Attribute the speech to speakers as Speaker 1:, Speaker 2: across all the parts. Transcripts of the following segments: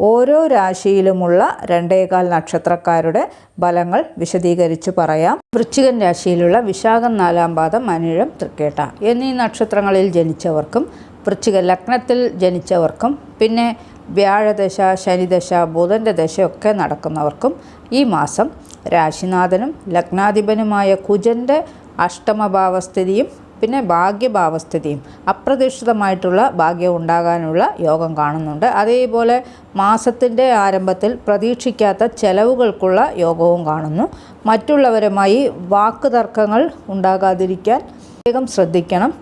Speaker 1: ഓരോ രാശിയിലുമുള്ള രണ്ടേകാൽ നക്ഷത്രക്കാരുടെ ഫലങ്ങൾ വിശദീകരിച്ച് പറയാം. വൃശ്ചികൻ രാശിയിലുള്ള വിശാഖം നാലാം പാദം മനിഴം തൃക്കേട്ട എന്നീ നക്ഷത്രങ്ങളിൽ ജനിച്ചവർക്കും വൃശ്ചിക ലഗ്നത്തിൽ ജനിച്ചവർക്കും പിന്നെ വ്യാഴദശ ശനിദശ ബുധന്റെ ദശയൊക്കെ നടക്കുന്നവർക്കും ഈ മാസം രാശിനാഥനും ലഗ്നാധിപനുമായ കുജന്റെ അഷ്ടമഭാവസ്ഥിതിയും പിന്നെ ഭാഗ്യഭാവസ്ഥിതിയും അപ്രതീക്ഷിതമായിട്ടുള്ള ഭാഗ്യം ഉണ്ടാകാനുള്ള യോഗം കാണുന്നുണ്ട്. അതേപോലെ മാസത്തിന്റെ ആരംഭത്തിൽ പ്രതീക്ഷിക്കാത്ത ചെലവുകൾക്കുള്ള യോഗവും കാണുന്നു. മറ്റുള്ളവരുമായി വാക്കുതർക്കങ്ങൾ ഉണ്ടാകാതിരിക്കാൻ പ്രത്യേകം ശ്രദ്ധിക്കണം.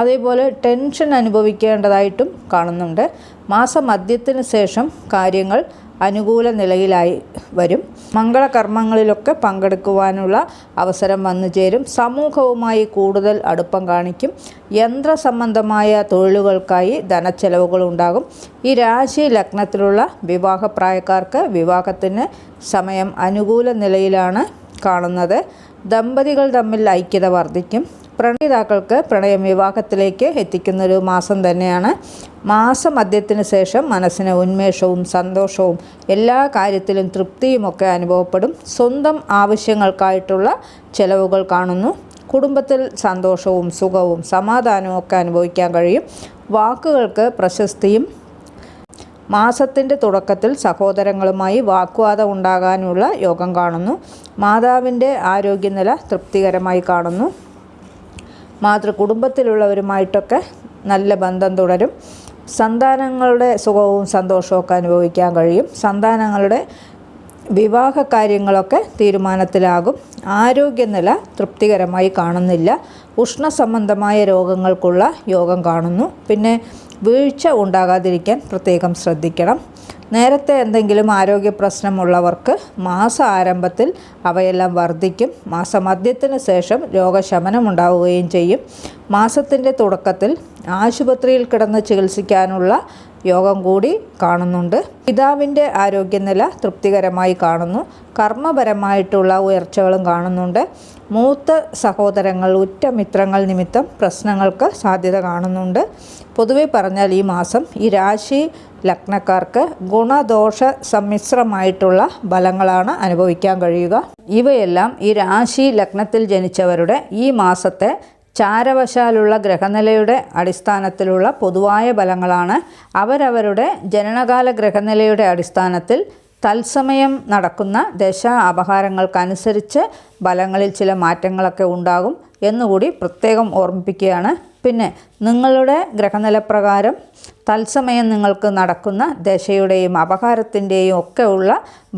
Speaker 1: അതേപോലെ ടെൻഷൻ അനുഭവിക്കേണ്ടതായിട്ടും കാണുന്നുണ്ട്. മാസമധ്യത്തിന് ശേഷം കാര്യങ്ങൾ അനുകൂല നിലയിലായി വരും. മംഗളകർമ്മങ്ങളിലൊക്കെ പങ്കെടുക്കുവാനുള്ള അവസരം വന്നു ചേരും. സമൂഹവുമായി കൂടുതൽ അടുപ്പം കാണിക്കും. യന്ത്ര സംബന്ധമായ തൊഴിലുകൾക്കായി ധനച്ചെലവുകൾ ഉണ്ടാകും. ഈ രാശി ലഗ്നത്തിലുള്ള വിവാഹപ്രായക്കാർക്ക് വിവാഹത്തിന് സമയം അനുകൂല നിലയിലാണ് കാണുന്നത്. ദമ്പതികൾ തമ്മിൽ ഐക്യത വർദ്ധിക്കും. പ്രണയിതാക്കൾക്ക് പ്രണയം വിവാഹത്തിലേക്ക് എത്തിക്കുന്ന ഒരു മാസം തന്നെയാണ്. മാസമധ്യത്തിന് ശേഷം മനസ്സിന് ഉന്മേഷവും സന്തോഷവും എല്ലാ കാര്യത്തിലും തൃപ്തിയുമൊക്കെ അനുഭവപ്പെടും. സ്വന്തം ആവശ്യങ്ങൾക്കായിട്ടുള്ള ചെലവുകൾ കാണുന്നു. കുടുംബത്തിൽ സന്തോഷവും സുഖവും സമാധാനവും ഒക്കെ അനുഭവിക്കാൻ കഴിയും. വാക്കുകൾക്ക് പ്രശസ്തിയും മാസത്തിന്റെ തുടക്കത്തിൽ സഹോദരങ്ങളുമായി വാക്വാദം ഉണ്ടാകാനുള്ള യോഗം കാണുന്നു. മാതാവിന്റെ ആരോഗ്യനില തൃപ്തികരമായി കാണുന്നു. മാതൃകുടുംബത്തിലുള്ളവരുമായിട്ടൊക്കെ നല്ല ബന്ധം തുടരും. സന്താനങ്ങളുടെ സുഖവും സന്തോഷമൊക്കെ അനുഭവിക്കാൻ കഴിയും. സന്താനങ്ങളുടെ വിവാഹ കാര്യങ്ങളൊക്കെ തീരുമാനത്തിലാകും. ആരോഗ്യനില തൃപ്തികരമായി കാണുന്നില്ല. ഉഷ്ണസംബന്ധമായ രോഗങ്ങൾക്കുള്ള യോഗം കാണുന്നു. പിന്നെ വീഴ്ച ഉണ്ടാകാതിരിക്കാൻ പ്രത്യേകം ശ്രദ്ധിക്കണം. നേരത്തെ എന്തെങ്കിലും ആരോഗ്യ പ്രശ്നമുള്ളവർക്ക് മാസ ആരംഭത്തിൽ അവയെല്ലാം വർദ്ധിക്കും. മാസമധ്യത്തിന് ശേഷം രോഗശമനം ഉണ്ടാവുകയും ചെയ്യും. മാസത്തിന്റെ തുടക്കത്തിൽ ആശുപത്രിയിൽ കിടന്ന് ചികിത്സിക്കാനുള്ള യോഗം കൂടി കാണുന്നുണ്ട്. പിതാവിന്റെ ആരോഗ്യനില തൃപ്തികരമായി കാണുന്നു. കർമ്മപരമായിട്ടുള്ള ഉയർച്ചകളും കാണുന്നുണ്ട്. മൂത്ത സഹോദരങ്ങൾ ഉറ്റ മിത്രങ്ങൾ നിമിത്തം പ്രശ്നങ്ങൾക്ക് സാധ്യത കാണുന്നുണ്ട്. പൊതുവെ പറഞ്ഞാൽ ഈ മാസം ഈ രാശി ലഗ്നക്കാർക്ക് ഗുണദോഷ സമ്മിശ്രമായിട്ടുള്ള ഫലങ്ങളാണ് അനുഭവിക്കാൻ കഴിയുക. ഇവയെല്ലാം ഈ രാശി ലഗ്നത്തിൽ ജനിച്ചവരുടെ ഈ മാസത്തെ ചാരവശാലുള്ള ഗ്രഹനിലയുടെ അടിസ്ഥാനത്തിലുള്ള പൊതുവായ ഫലങ്ങളാണ് അവരവരുടെ ജനനകാല ഗ്രഹനിലയുടെ അടിസ്ഥാനത്തിൽ തത്സമയം നടക്കുന്ന ദശ അപഹാരങ്ങൾക്കനുസരിച്ച് ഫലങ്ങളിൽ ചില മാറ്റങ്ങളൊക്കെ ഉണ്ടാകും എന്നുകൂടി പ്രത്യേകം ഓർമ്മിപ്പിക്കുകയാണ് പിന്നെ നിങ്ങളുടെ ഗ്രഹനിലപ്രകാരം തത്സമയം നിങ്ങൾക്ക് നടക്കുന്ന ദശയുടെയും അപകാരത്തിന്റെയും ഒക്കെ ഉള്ള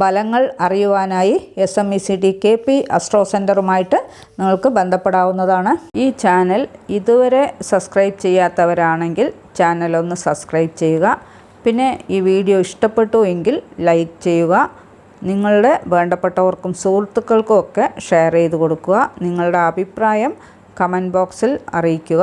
Speaker 1: ഫലങ്ങൾ അറിയുവാനായി S M E C D K P astro സെന്ററുമായിട്ട് നിങ്ങൾക്ക് ബന്ധപ്പെടാവുന്നതാണ്. ഈ ചാനൽ ഇതുവരെ സബ്സ്ക്രൈബ് ചെയ്യാത്തവരാണെങ്കിൽ ചാനൽ ഒന്ന് സബ്സ്ക്രൈബ് ചെയ്യുക. പിന്നെ ഈ വീഡിയോ ഇഷ്ടപ്പെട്ടു എങ്കിൽ ലൈക്ക് ചെയ്യുക. നിങ്ങളുടെ വേണ്ടപ്പെട്ടവർക്കും സുഹൃത്തുക്കൾക്കും ഒക്കെ ഷെയർ ചെയ്ത് കൊടുക്കുക. നിങ്ങളുടെ അഭിപ്രായം കമന്റ് ബോക്സിൽ അറിയിക്കുക.